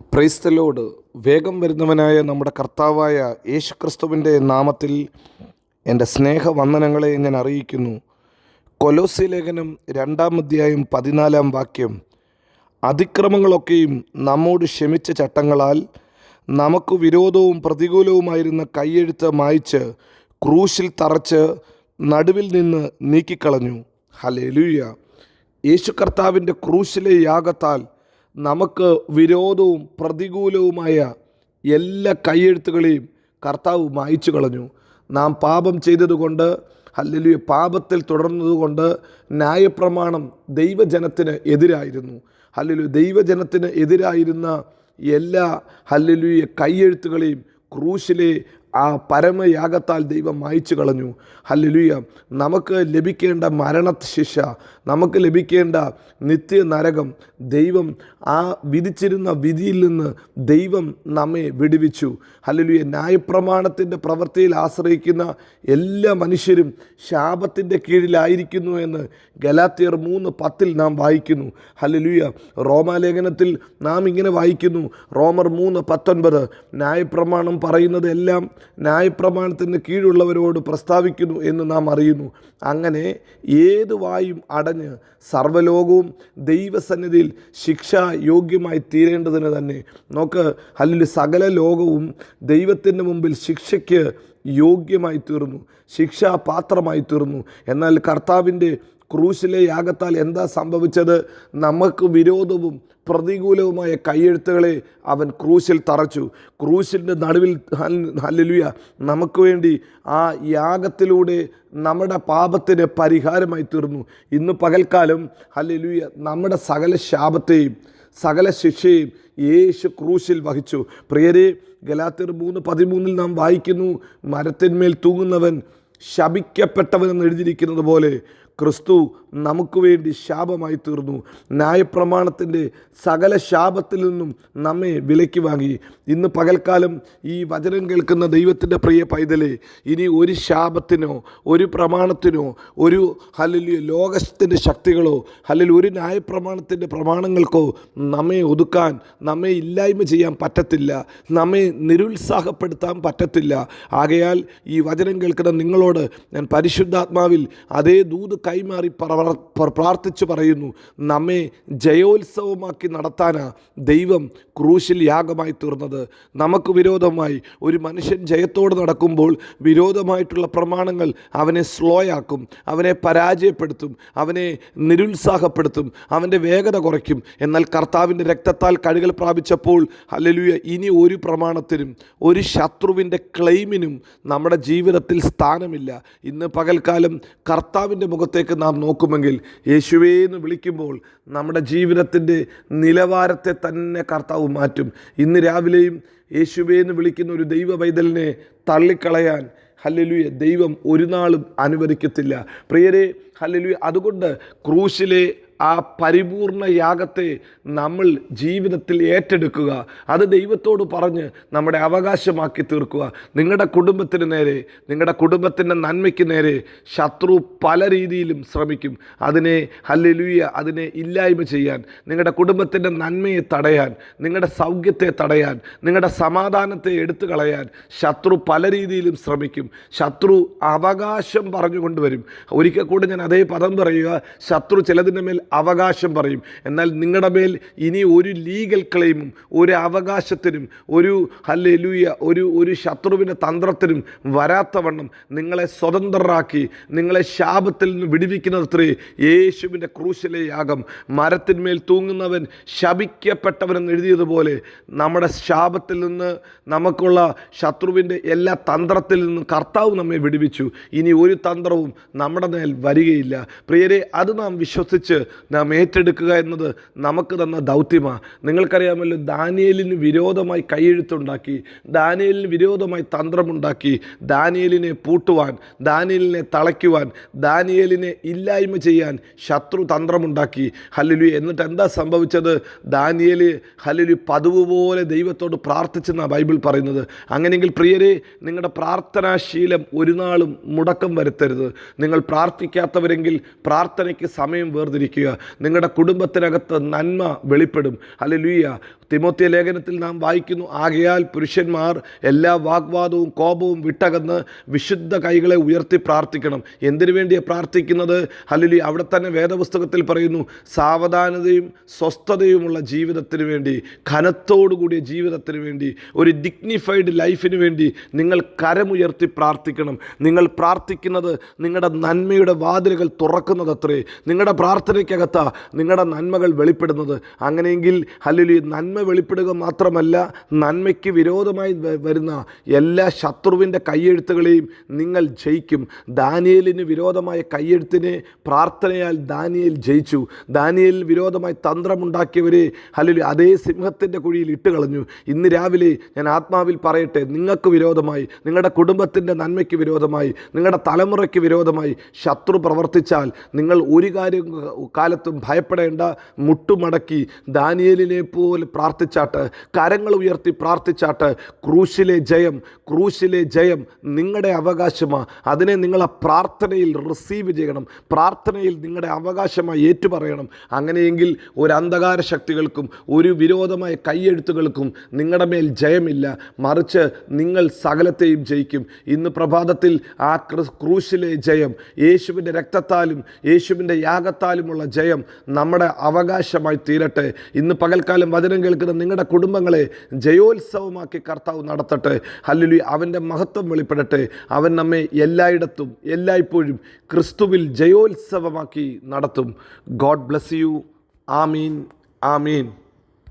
ക്രൈസ്തലോട് വേഗം വരുന്നവനായ നമ്മുടെ കർത്താവായ യേശുക്രിസ്തുവിന്റെ നാമത്തിൽ എന്റെ സ്നേഹവന്ദനങ്ങളെ ഞാൻ അറിയിക്കുന്നു. കൊലോസി ലേഖനം രണ്ടാം അധ്യായം പതിനാലാം വാക്യം. അതിക്രമങ്ങളൊക്കെയും നമ്മോട് ക്ഷമിച്ച ചട്ടങ്ങളാൽ നമുക്ക് വിരോധവും പ്രതികൂലവുമായിരുന്ന കയ്യെഴുത്ത് മായ്ച്ച് ക്രൂശിൽ തറച്ച് നടുവിൽ നിന്ന് നീക്കിക്കളഞ്ഞു. ഹലേലുയ്യ യേശു കർത്താവിന്റെ ക്രൂശിലെ യാഗത്താൽ നമുക്ക് വിരോധവും പ്രതികൂലവുമായ എല്ലാ കൈയെഴുത്തുകളെയും കർത്താവ് മായിച്ചു കളഞ്ഞു. നാം പാപം ചെയ്തതുകൊണ്ട് അല്ലെങ്കിൽ പാപത്തിൽ തുടർന്നതുകൊണ്ട് ന്യായപ്രമാണം ദൈവജനത്തിന് എതിരായിരുന്നു. അല്ലെങ്കിൽ ദൈവജനത്തിന് എതിരായിരുന്ന എല്ലാ ഹല്ലലുയ കൈയെഴുത്തുകളെയും ക്രൂശിലെ ആ പരമയാഗത്താൽ ദൈവം മായ്ച്ചു കളഞ്ഞു. ഹല്ലുയ നമുക്ക് ലഭിക്കേണ്ട മരണശിക്ഷ നമുക്ക് ലഭിക്കേണ്ട നിത്യ നരകം ദൈവം ആ വിധിച്ചിരുന്ന വിധിയിൽ നിന്ന് ദൈവം നമ്മെ വിടുവിച്ചു. ഹല്ലുയ ന്യായപ്രമാണത്തിന്റെ പ്രവൃത്തിയിൽ ആശ്രയിക്കുന്ന എല്ലാ മനുഷ്യരും ശാപത്തിന്റെ കീഴിലായിരിക്കുന്നു എന്ന് ഗലാത്തിയർ മൂന്ന് പത്തിൽ നാം വായിക്കുന്നു. ഹല്ലുയ റോമാലേഖനത്തിൽ നാം ഇങ്ങനെ വായിക്കുന്നു. റോമർ മൂന്ന് പത്തൊൻപത്. ന്യായപ്രമാണം പറയുന്നത് എല്ലാം ന്യായപ്രമാണത്തിന് കീഴുള്ളവരോട് പ്രസ്താവിക്കുന്നു എന്ന് നാം അറിയുന്നു. അങ്ങനെ ഏത് വായും അടഞ്ഞ് സർവലോകവും ദൈവസന്നിധിയിൽ ശിക്ഷ യോഗ്യമായി തീരേണ്ടതിന് തന്നെ നോക്ക് അല്ലെങ്കിൽ സകല ലോകവും ദൈവത്തിന്റെ മുമ്പിൽ ശിക്ഷയ്ക്ക് യോഗ്യമായി തീർന്നു ശിക്ഷാപാത്രമായി തീർന്നു. എന്നാൽ കർത്താവിന്റെ ക്രൂശിലെ യാഗത്താൽ എന്താ സംഭവിച്ചത്? നമുക്ക് വിരോധവും പ്രതികൂലവുമായ കൈയെഴുത്തുകളെ അവൻ ക്രൂശിൽ തറച്ചു. ക്രൂശിന്റെ നടുവിൽ ഹല്ലുയ നമുക്ക് വേണ്ടി ആ യാഗത്തിലൂടെ നമ്മുടെ പാപത്തിന് പരിഹാരമായി തീർന്നു. ഇന്ന് പകൽക്കാലം ഹല്ലുയ നമ്മുടെ സകല ശാപത്തെയും സകല ശിക്ഷയും യേശു ക്രൂശിൽ വഹിച്ചു. പ്രിയരെ ഗലാത്തിർ മൂന്ന് പതിമൂന്നിൽ നാം വായിക്കുന്നു മരത്തിന്മേൽ തൂങ്ങുന്നവൻ ശപിക്കപ്പെട്ടവനെന്ന് എഴുതിയിരിക്കുന്നത് പോലെ ക്രിസ്തു നമുക്ക് വേണ്ടി ശാപമായി തീർന്നു. ന്യായപ്രമാണത്തിന്റെ സകല ശാപത്തിൽ നിന്നും നമ്മെ വിലയ്ക്ക് വാങ്ങി. ഇന്ന് പകൽക്കാലം ഈ വചനം കേൾക്കുന്ന ദൈവത്തിന്റെ പ്രിയ പൈതലെ ഇനി ഒരു ശാപത്തിനോ ഒരു പ്രമാണത്തിനോ ഒരു അല്ലെങ്കിൽ ലോകത്തിന്റെ ശക്തികളോ അല്ലെങ്കിൽ ഒരു ന്യായപ്രമാണത്തിന്റെ പ്രമാണങ്ങൾക്കോ നമ്മെ ഒതുക്കാൻ നമ്മെ ഇല്ലായ്മ ചെയ്യാൻ പറ്റത്തില്ല. നമ്മെ നിരുത്സാഹപ്പെടുത്താൻ പറ്റത്തില്ല. ആകയാൽ ഈ വചനം കേൾക്കുന്ന നിങ്ങളോട് ഞാൻ പരിശുദ്ധാത്മാവിൽ അതേ ദൂത് കൈമാറി പ്രാർത്ഥിച്ചു പറയുന്നു നമ്മെ ജയോത്സവമാക്കി നടത്താനാ ദൈവം ക്രൂശിൽ യാഗമായി തീർന്നത്. നമുക്ക് വിരോധമായി ഒരു മനുഷ്യൻ ജയത്തോട് നടക്കുമ്പോൾ വിരോധമായിട്ടുള്ള പ്രമാണങ്ങൾ അവനെ സ്ലോയാക്കും അവനെ പരാജയപ്പെടുത്തും അവനെ നിരുത്സാഹപ്പെടുത്തും അവന്റെ വേഗത കുറയ്ക്കും. എന്നാൽ കർത്താവിന്റെ രക്തത്താൽ കഴുകൽ പ്രാപിച്ചപ്പോൾ അല്ലെലുയ ഇനി ഒരു പ്രമാണത്തിനും ഒരു ശത്രുവിന്റെ ക്ലെയിമിനും നമ്മുടെ ജീവിതത്തിൽ സ്ഥാനമില്ല. ഇന്ന് പകൽക്കാലം കർത്താവിന്റെ മുഖത്തേക്ക് നാം നോക്കുമെങ്കിൽ യേശുവേ എന്ന് വിളിക്കുമ്പോൾ നമ്മുടെ ജീവിതത്തിന്റെ നിലവാരത്തെ തന്നെ കർത്താവ് മാറ്റും. ഇന്ന് രാവിലെയും യേശുവേ എന്ന് വിളിക്കുന്ന ഒരു ദൈവ പൈതലിനെ തള്ളിക്കളയാൻ ഹല്ലലുയ ദൈവം ഒരു നാളും അനുവദിക്കത്തില്ല. പ്രിയരെ ഹല്ലലുയ അതുകൊണ്ട് ക്രൂശിലെ ആ പരിപൂർണ യാഗത്തെ നമ്മൾ ജീവിതത്തിൽ ഏറ്റെടുക്കുക. അത് ദൈവത്തോട് പറഞ്ഞ് നമ്മുടെ അവകാശമാക്കി തീർക്കുക. നിങ്ങളുടെ കുടുംബത്തിന് നേരെ നിങ്ങളുടെ കുടുംബത്തിന്റെ നന്മയ്ക്ക് നേരെ ശത്രു പല രീതിയിലും ശ്രമിക്കും. അതിനെ ഹല്ലുയ അതിനെ ഇല്ലായ്മ ചെയ്യാൻ നിങ്ങളുടെ കുടുംബത്തിന്റെ നന്മയെ തടയാൻ നിങ്ങളുടെ സൗഖ്യത്തെ തടയാൻ നിങ്ങളുടെ സമാധാനത്തെ എടുത്തു കളയാൻ ശത്രു പല രീതിയിലും ശ്രമിക്കും. ശത്രു അവകാശം പറഞ്ഞുകൊണ്ടുവരും ഒരിക്കൽ കൂടെ ഞാൻ അതേ പദം പറയുക. ശത്രു ചിലതിന്റെ മേൽ അവകാശം പറയും. എന്നാൽ നിങ്ങളുടെ മേൽ ഇനി ഒരു ലീഗൽ ക്ലെയിമും ഒരു അവകാശത്തിനും ഒരു ഹല്ലേലൂയ ഒരു ഒരു ശത്രുവിന്റെ തന്ത്രത്തിനും വരാത്തവണ്ണം നിങ്ങളെ സ്വതന്ത്രരാക്കി നിങ്ങളെ ശാപത്തിൽ നിന്ന് വിടുവിക്കുന്നത്രേ യേശുവിന്റെ ക്രൂശിലെ യാഗം. മരത്തിന്മേൽ തൂങ്ങുന്നവൻ ശപിക്കപ്പെട്ടവനെന്ന് എഴുതിയതുപോലെ നമ്മുടെ ശാപത്തിൽ നിന്ന് നമുക്കുള്ള ശത്രുവിന്റെ എല്ലാ തന്ത്രത്തിൽ നിന്നും കർത്താവ് നമ്മെ വിടുവിച്ചു. ഇനി ഒരു തന്ത്രവും നമ്മുടെ മേൽ വരികയില്ല. പ്രിയരെ അത് നാം വിശ്വസിച്ച് നാം ഏറ്റെടുക്കുക എന്നത് നമുക്ക് തന്ന ദൗത്യമാണ് നിങ്ങൾക്കറിയാമല്ലോ ദാനിയലിന് വിരോധമായി കൈയെഴുത്തുണ്ടാക്കി ദാനിയലിന് വിരോധമായി തന്ത്രമുണ്ടാക്കി ദാനിയലിനെ പൂട്ടുവാൻ ദാനിയലിനെ തളയ്ക്കുവാൻ ദാനിയലിനെ ഇല്ലായ്മ ചെയ്യാൻ ശത്രു തന്ത്രമുണ്ടാക്കി. ഹല്ലുലു എന്നിട്ട് എന്താ സംഭവിച്ചത്? ദാനിയൽ ഹല്ലുലു പതിവ് പോലെ ദൈവത്തോട് പ്രാർത്ഥിച്ചെന്നാണ് ബൈബിൾ പറയുന്നത്. അങ്ങനെയെങ്കിൽ പ്രിയരെ നിങ്ങളുടെ പ്രാർത്ഥനാശീലം ഒരു നാളും മുടക്കം വരുത്തരുത്. നിങ്ങൾ പ്രാർത്ഥിക്കാത്തവരെങ്കിൽ പ്രാർത്ഥനയ്ക്ക് സമയം വേർതിരിക്കുക. നിങ്ങളുടെ കുടുംബത്തിനകത്ത് നന്മ വെളിപ്പെടും. അല്ലെ തിമോത്തിയ ലേഖനത്തിൽ നാം വായിക്കുന്നു ആകയാൽ പുരുഷന്മാർ എല്ലാ വാഗ്വാദവും കോപവും വിട്ടകന്ന് വിശുദ്ധ കൈകളെ ഉയർത്തി പ്രാർത്ഥിക്കണം. എന്തിനു വേണ്ടിയാണ് പ്രാർത്ഥിക്കുന്നത്? അല്ലെങ്കിൽ അവിടെ തന്നെ വേദപുസ്തകത്തിൽ പറയുന്നു സാവധാനതയും സ്വസ്ഥതയുമുള്ള ജീവിതത്തിന് വേണ്ടി ഘനത്തോടുകൂടിയ ജീവിതത്തിന് വേണ്ടി ഒരു ഡിഗ്നിഫൈഡ് ലൈഫിന് വേണ്ടി നിങ്ങൾ കരമുയർത്തി പ്രാർത്ഥിക്കണം. നിങ്ങൾ പ്രാർത്ഥിക്കുന്നത് നിങ്ങളുടെ നന്മയുടെ വാതിലുകൾ തുറക്കുന്നതത്രേ. നിങ്ങളുടെ പ്രാർത്ഥനയ്ക്കകത്താ നിങ്ങളുടെ നന്മകൾ വെളിപ്പെടുന്നത്. അങ്ങനെയെങ്കിൽ ഹല്ലേലൂയ നന്മ വെളിപ്പെടുക മാത്രമല്ല നന്മയ്ക്ക് വിരോധമായി വരുന്ന എല്ലാ ശത്രുവിന്റെ കയ്യെഴുത്തുകളെയും നിങ്ങൾ ജയിക്കും. ദാനിയലിന് വിരോധമായ കയ്യെഴുത്തിനെ പ്രാർത്ഥനയാൽ ദാനിയൽ ജയിച്ചു. ദാനിയൽ വിരോധമായി തന്ത്രമുണ്ടാക്കിയവരെ ഹല്ലേലൂയ അതേ സിംഹത്തിന്റെ കുഴിയിൽ ഇട്ട് കളഞ്ഞു. ഇന്ന് രാവിലെ ഞാൻ ആത്മാവിൽ പറയട്ടെ നിങ്ങൾക്ക് വിരോധമായി നിങ്ങളുടെ കുടുംബത്തിന്റെ നന്മയ്ക്ക് വിരോധമായി നിങ്ങളുടെ തലമുറയ്ക്ക് വിരോധമായി ശത്രു പ്രവർത്തിച്ചാൽ നിങ്ങൾ ഒരു കാര്യം കാലത്തും ഭയപ്പെടേണ്ട മുട്ടുമടക്കി ദാനിയലിനെ പോലെ പ്രാർത്ഥിച്ചാട്ട് കരങ്ങൾ ഉയർത്തി പ്രാർത്ഥിച്ചാട്ട് ക്രൂശിലെ ജയം ക്രൂശിലെ ജയം നിങ്ങളുടെ അവകാശമാണ് അതിനെ നിങ്ങൾ ആ പ്രാർത്ഥനയിൽ റിസീവ് ചെയ്യണം. പ്രാർത്ഥനയിൽ നിങ്ങളുടെ അവകാശമായി ഏറ്റുപറയണം. അങ്ങനെയെങ്കിൽ ഒരു അന്ധകാര ശക്തികൾക്കും ഒരു വിരോധമായ കൈയെഴുത്തുകൾക്കും നിങ്ങളുടെ മേൽ ജയമില്ല. മറിച്ച് നിങ്ങൾ സകലത്തെയും ജയിക്കും. ഇന്ന് പ്രഭാതത്തിൽ ആ ക്രൂശിലെ ജയം യേശുവിന്റെ രക്തത്താലും യേശുവിന്റെ യാഗത്താലുമുള്ള ജയം നമ്മുടെ അവകാശമായി തീരട്ടെ. ഇന്ന് പകൽക്കാലം വചനം കേൾക്കുന്ന നിങ്ങളുടെ കുടുംബങ്ങളെ ജയോത്സവമാക്കി കർത്താവ് നടത്തട്ടെ. ഹല്ലുലി അവന്റെ മഹത്വം വെളിപ്പെടട്ടെ. അവൻ നമ്മെ എല്ലായിടത്തും എല്ലായ്പ്പോഴും ക്രിസ്തുവിൽ ജയോത്സവമാക്കി നടത്തും. God bless you. Amin. Amin.